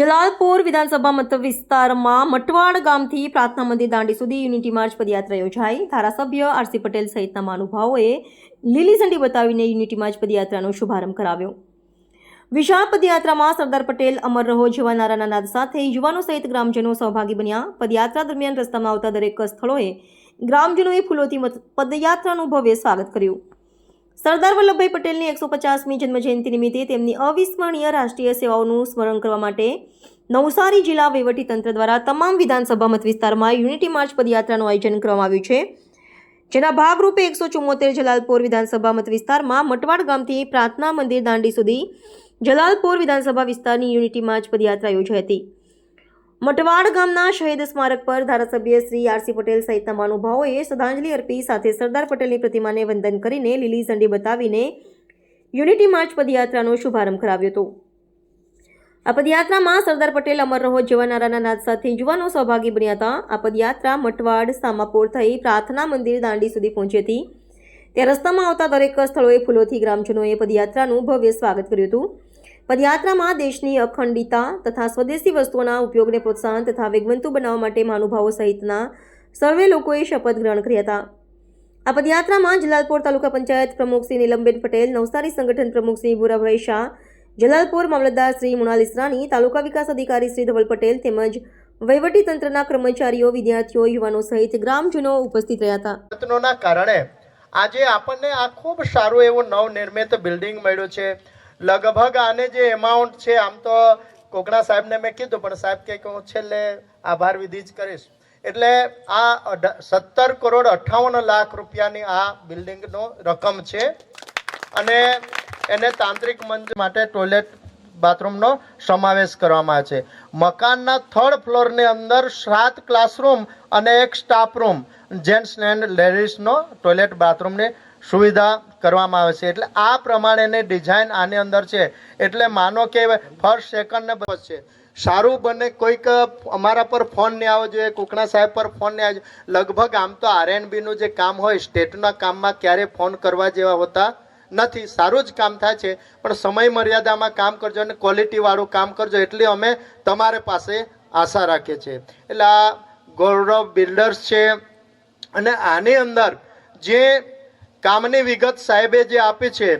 જલાલપોર વિધાનસભા મત વિસ્તારમાં મટવાડ ગામથી પ્રાર્થના મંદિર દાંડી સુધી યુનિટી માર્ચ પદયાત્રા યોજાઈ. ધારાસભ્ય આરસી પટેલ સહિતના મહાનુભાવોએ લીલી ઝંડી બતાવીને યુનિટી માર્ચ પદયાત્રાનો શુભારંભ કરાવ્યો. વિશાળ પદયાત્રામાં સરદાર પટેલ, અમર રહો જેવા નારાના નાદ સાથે યુવાનો સહિત ગ્રામજનો સહભાગી બન્યા. પદયાત્રા દરમિયાન રસ્તામાં આવતા દરેક સ્થળોએ ગ્રામજનોએ ફૂલોથી પદયાત્રાનું ભવ્ય સ્વાગત કર્યું. સરદાર વલ્લભભાઈ પટેલની એકસો પચાસમી જન્મજયંતિ નિમિત્તે તેમની અવિસ્મરણીય રાષ્ટ્રીય સેવાઓનું સ્મરણ કરવા માટે નવસારી જિલ્લા વહીવટીતંત્ર દ્વારા તમામ વિધાનસભા મત વિસ્તારમાં યુનિટી માર્ચ પદયાત્રાનું આયોજન કરવામાં આવ્યું છે. જેના ભાગરૂપે એકસો ચુમ્મોતેર જલાલપોર વિધાનસભા મત વિસ્તારમાં મટવાડ ગામથી પ્રાર્થના મંદિર દાંડી સુધી જલાલપોર વિધાનસભા વિસ્તારની યુનિટી માર્ચ પદયાત્રા યોજાઈ હતી. મટવાડ ગામના શહીદ સ્મારક પર ધારાસભ્ય શ્રી આરસી પટેલ સહિતના મહાનુભાવોએ શ્રદ્ધાંજલિ અર્પી સાથે સરદાર પટેલની પ્રતિમાને વંદન કરીને લીલી ઝંડી બતાવીને યુનિટી માર્ચ પદયાત્રાનો શુભારંભ કરાવ્યો હતો. આ પદયાત્રામાં સરદાર પટેલ અમર રહો જેવા નાદ સાથે યુવાનો સહભાગી બન્યા હતા. આ પદયાત્રા મટવાડ, સામાપોર થઈ પ્રાર્થના મંદિર દાંડી સુધી પહોંચી હતી. ત્યાં રસ્તામાં આવતા દરેક સ્થળોએ ફૂલોથી ગ્રામજનોએ પદયાત્રાનું ભવ્ય સ્વાગત કર્યું હતું. પદયાત્રામાં દેશની અખંડિતા તથા સ્વદેશી વસ્તુઓના ઉપયોગને પ્રોત્સાહન તથા વેગવંતુ બનાવવા માટે મહાનુભાવો સહિતના સર્વે લોકોએ શપથ ગ્રહણ કર્યા હતા. આ પદયાત્રામાં જલાલપોર તાલુકા પંચાયત પ્રમુખ શ્રી નીલમબેન પટેલ, નવસારી સંગઠન પ્રમુખ શ્રી ભૂરાભાઈ શાહ, જલાલપોર મામલતદાર શ્રી મૃણાલ ઇસરાની તાલુકા વિકાસ અધિકારી શ્રી ધવલ પટેલ તેમજ વહીવટી તંત્રના કર્મચારીઓ, વિદ્યાર્થીઓ, યુવાનો સહિત ગ્રામજનો ઉપસ્થિત રહ્યા હતા. કારણે આજે આપણને આ ખૂબ સારું એવું નવનિર્મિત બિલ્ડિંગ મળ્યું છે. લગભગ આને જે એમાઉન્ટ છે, આમ તો કોકણા સાહેબને મેં કીધું, પણ સાહેબ કે હું છેલ્લે આભાર વિધિ જ કરીશ. એટલે આ સત્તર કરોડ અઠ્ઠાવન લાખ રૂપિયાની આ બિલ્ડિંગનો રકમ છે. અને એને તાંત્રિક મંચ માટે ટોયલેટ બાથરૂમનો સમાવેશ કરવામાં આવે છે. મકાનના થર્ડ ફ્લોરની અંદર સાત ક્લાસરૂમ અને એક સ્ટાફ રૂમ જેન્ટ્સ એન્ડ લેડીઝનો ટોયલેટ બાથરૂમની સુવિધા કરવામાં આવે છે. એટલે આ પ્રમાણેની ડિઝાઇન આની અંદર છે. એટલે માનો કે ફર્સ્ટ સેકન્ડ ને છે. સારું બને કોઈક, અમારા પર ફોન નહીં આવવો જોઈએ કુકણા સાહેબ પર ફોન નહીં આવવો લગભગ આમ તો આરનું જે કામ હોય સ્ટેટના કામમાં ક્યારેય ફોન કરવા જેવા હોતા નથી. સારું જ કામ થાય છે, પણ સમય મર્યાદામાં કામ કરજો અને ક્વોલિટી વાળું કામ કરજો. એટલે અમે તમારે પાસે આશા રાખીએ છીએ. એટલે આ ગૌરવ બિલ્ડર્સ છે. અને આની અંદર જે કામની વિગત સાહેબે જે આપી છે.